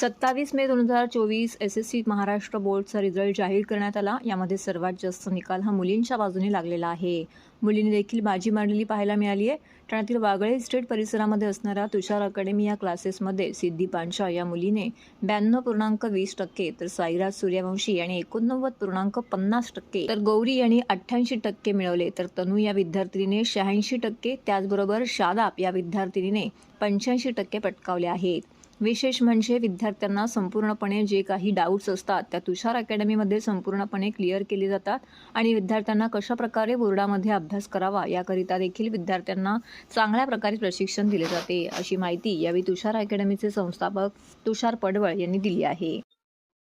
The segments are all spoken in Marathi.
सत्तावीस मे दोन हजार चोवीस एस एस सी महाराष्ट्र बोर्डचा रिझल्ट जाहीर करण्यात आला. यामध्ये सर्वात जास्त निकाल हा मुलींच्या बाजूने लागलेला आहे. मुलींनी देखील बाजी मांडली पाहायला मिळाली आहे. ठाण्यातील वागळे स्टेट परिसरामध्ये असणाऱ्या तुषार अकॅडमी या क्लासेसमध्ये सिद्धी पांचा या मुलीने ब्याण्णव पूर्णांक वीस टक्के तर साईराज सूर्यवंशी यांनी एकोणनव्वद पूर्णांक पन्नास टक्के तर गौरी यांनी अठ्ठ्याऐंशी टक्के मिळवले तर तनू या विद्यार्थिनीने शहाऐंशी टक्के त्याचबरोबर शादाब या विद्यार्थिनीने पंच्याऐंशी टक्के पटकावले आहेत. विशेष म्हणजे विद्यार्थ्यांना संपूर्णपणे जे काही डाऊट्स असतात त्या तुषार अकॅडमीमध्ये संपूर्णपणे क्लिअर केले जातात आणि विद्यार्थ्यांना कशा प्रकारे बोर्डामध्ये अभ्यास करावा याकरिता देखील विद्यार्थ्यांना चांगल्या प्रकारे प्रशिक्षण दिले जाते अशी माहिती यावेळी तुषार अकॅडमीचे संस्थापक तुषार पडवळ यांनी दिली आहे.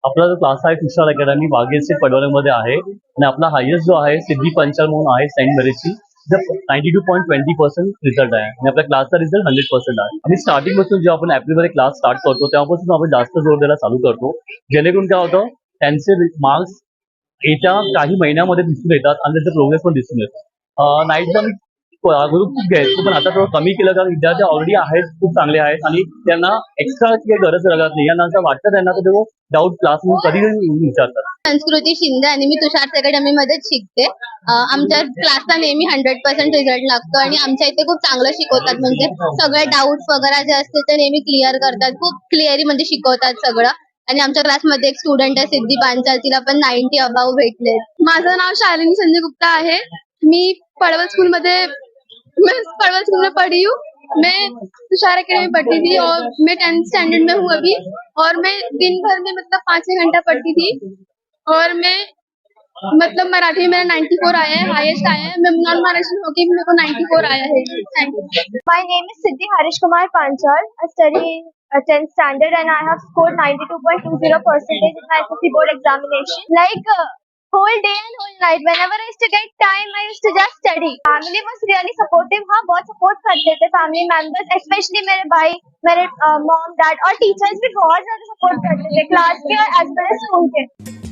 आपला जो क्लास आहे तुषार अकॅडमी बागेचे पडवळमध्ये आहे. आणि आपला हायेस्ट जो आहे सिद्धी पंचाल म्हणून आहे Saint मेरीजची ninety two point twenty percent result आहे आणि आपल्या क्लासचा रिझल्ट हंड्रेड पर्सेंट आहे आणि स्टार्टिंगपासून जेव्हा आपण एप्रिलमध्ये क्लास स्टार्ट करतो तेव्हापासून आपण जास्त जोर द्यायला चालू करतो जेणेकरून काय होतं त्यांचे मार्क्स येत्या काही महिन्यामध्ये दिसून येतात आणि त्याचा प्रोग्रेस पण दिसून येतात नाईट पण अगोदर खूप घ्यायचो पण आता थोडं कमी केलं कारण विद्यार्थी ऑलरेडी आहेत खूप चांगले आहेत आणि त्यांना एक्स्ट्रा काही गरज लागत नाही. यांना असं वाटतं त्यांना तर ते डाऊट क्लासमध्ये कधी विचारतात. संस्कृती शिंदे आणि मी तुषार अकॅडमी मध्येच शिकते. आमच्या क्लासला नेहमी हंड्रेड पर्सेंट रिझल्ट लागतो आणि आमच्या इथे खूप चांगलं शिकवतात. म्हणजे सगळे डाऊट्स वगैरे जे असते ते नेहमी क्लिअर करतात. खूप क्लिअरी म्हणजे शिकवतात सगळं. आणि आमच्या क्लासमध्ये एक स्टुडंट आहे सिद्धी पांचाल तिला पण नाईन्टी अबाव भेटले माझं नाव शालिनी संजय गुप्ता आहे. मी पड़वल स्कूल मध्ये पड़वल स्कूल पढ़ी हूँ. मैं तुषार अकेडमी पढ़ती थी और मैं टेंथ स्टैंडर्ड में हूँ अभी. और मैं दिन भर में मतलब पाँच छह घंटा पढ़ती थी. और मैं मतलब मराठी में मेरा 94 आया है हाईएस्ट आया है मैं नॉन महाराष्ट्र होके मेरे को 94 आया है thank you My name is Siddhi Harish Kumar Panchal. I study in uh, 10th standard and I have scored 92.20 percentage in my SSC board examination. Like uh, whole day and whole night, whenever I used to get time, I used to just study. Family was really supportive. हाँ बहुत support करते थे family members, especially मेरे भाई, मेरे uh, mom, dad और teachers भी बहुत ज़्यादा support करते थे class के और as well as school के.